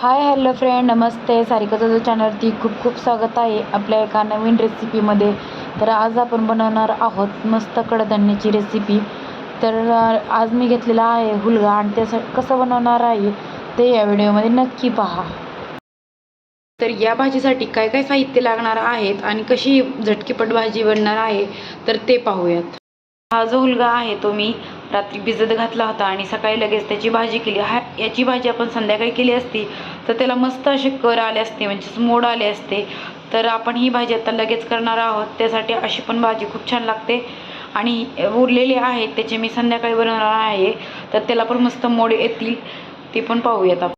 हाय hello friend नमस्ते. सारिकाचं चॅनलवरती खूप खूप स्वागत आहे. आपल्या एका नवीन रेसिपीमध्ये तर आज आपण बनवणार आहोत मस्त कडधान्याची रेसिपी तर आज मी घेतलेला आहे हुलगा आणि त्यासाठी कसं बनवणार आहे ते या व्हिडिओमध्ये नक्की पहा. तर या भाजीसाठी काय काय साहित्य लागणार आहेत आणि कशी झटकीपट भाजी बनणार आहे तर ते पाहूयात. हा जो हुलगा आहे तो मी रात्री भिजत घातला होता आणि सकाळी लगेच त्याची भाजी केली. हा याची भाजी आपण संध्याकाळी केली असती तर त्याला मस्त असे कर आले असते म्हणजेच मोड आले असते. तर आपण ही भाजी आता लगेच करणार आहोत. त्यासाठी अशी पण भाजी खूप छान लागते. आणि उरलेली आहेत त्याचे मी संध्याकाळी बनवणार आहे. तर त्याला पण मस्त मोड येतील. ते पण पाहूयात आपण.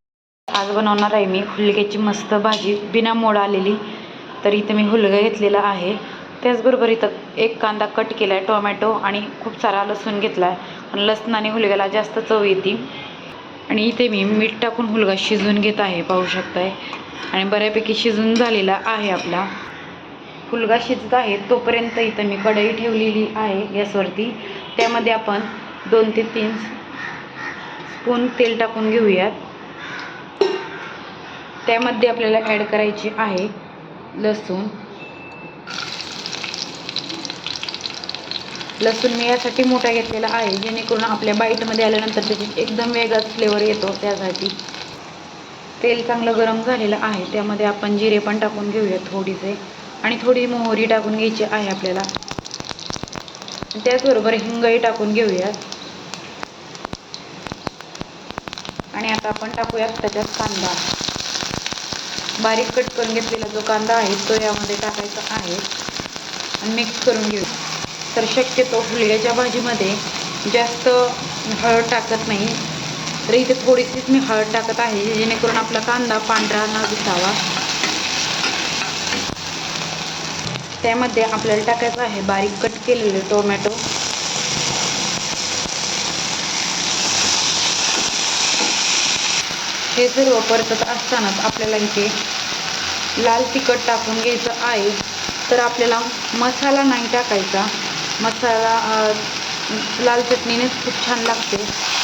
आज बनवणार आहे मी हुलग्याची मस्त भाजी. बिना मोड आलेली. तर इथं मी हुलगा घेतलेला आहे. त्याचबरोबर इथं एक कांदा कट केला आहे टोमॅटो आणि खूप सारा लसूण घेतला आहे आणि लसणाने हुलग्याला जास्त चव येते. आणि इथे मी मीठ टाकून हुलगा शिजवून घेत आहे पाहू शकताय. आणि बऱ्यापैकी शिजून झालेला आहे आपला. हुलगा शिजत आहे तोपर्यंत इथं मी कढई ठेवलेली आहे गॅसवरती. त्यामध्ये आपण दोन ते तीन स्पून तेल टाकून घेऊयात. त्यामध्ये आपल्याला ॲड करायची आहे लसूण. लसूण मी यासाठी मोठा घेतलेला आहे जेणेकरून आपल्या बाईटमध्ये आल्यानंतर त्याची एकदम वेगळाच फ्लेवर येतो त्यासाठी. तेल चांगलं गरम झालेलं आहे त्यामध्ये आपण जिरे पण टाकून घेऊया थोडीसे. आणि थोडी मोहरी टाकून घ्यायची आहे आपल्याला. त्याचबरोबर हिंगही टाकून घेऊयात आणि आता आपण टाकूयात त्याच्यात कांदा. बारीक कट करून घेतलेला जो कांदा आहे तो यामध्ये टाकायचा आहे. आणि मिक्स करून घेऊया. तर शक्यतो हुलग्याच्या भाजीमध्ये जास्त हळद टाकत नाही. तर इथे थोडीशीच मी हळद टाकत आहे जेणेकरून आपला कांदा पांढरा न दिसावा. त्यामध्ये आपल्याला टाकायचं आहे बारीक कट केलेले टोमॅटो. हे सर्व परतत असतानाच आपल्याला इथे लाल तिखट टाकून घ्यायचं आहे. तर आपल्याला मसाला नाही टाकायचा. मसाला लाल चटणीनेच खूप छान लागते.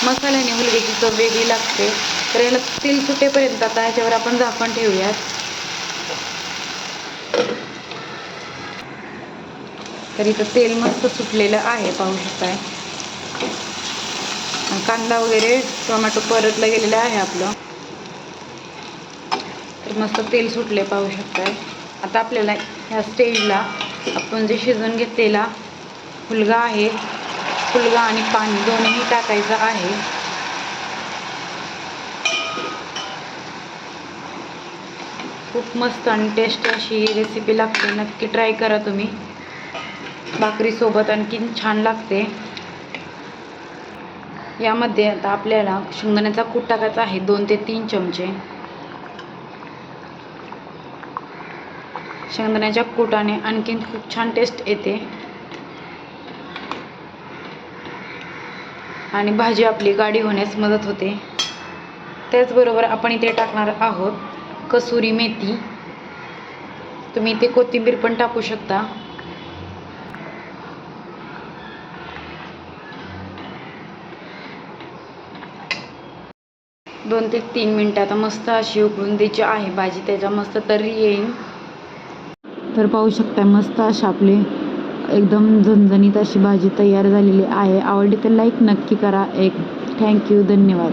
मसाल्याने हुलग्याची चव वेगळी लागते. तर याला तेल सुटेपर्यंत आता ह्याच्यावर आपण झाकण ठेवूयात. तर इथं तेल मस्त सुटलेलं आहे पाहू शकताय. कांदा वगैरे टोमॅटो परतलं गेलेलं आहे आपलं. तर मस्त तेल सुटले पाहू शकताय. आता आपल्याला ह्या स्टेजला आपण जे शिजवून घेतलेला फुलगा आहे. फुलगा आणि पाणी दोन्ही टाकायचं आहे. खूप मस्त आणि टेस्ट अशी रेसिपी लागते. नक्की ट्राय करा तुम्ही. भाकरीसोबत आणखीन छान लागते. यामध्ये आता आपल्याला शेंगदाण्याचा कूट टाकायचा आहे. दोन ते तीन चमचे. शेंगदाण्याच्या कुटाने आणखीन खूप छान टेस्ट येते. आणि भाजी आपली गाडी होण्यास मदत होते. त्याचबरोबर आपण इथे टाकणार आहोत कसुरी मेथी. तुम्ही इथे कोथिंबीर पण टाकू शकता. दोन ते तीन मिनटं आता मस्त अशी उकळून द्यायची आहे भाजी त्याच्या मस्त तरी येईल तर पाहू शकता मस्त अशी आपली एकदम झणझणीत अशी भाजी तयार झालेली आहे. आवडली तर लाईक नक्की करा. एक थँक्यू धन्यवाद.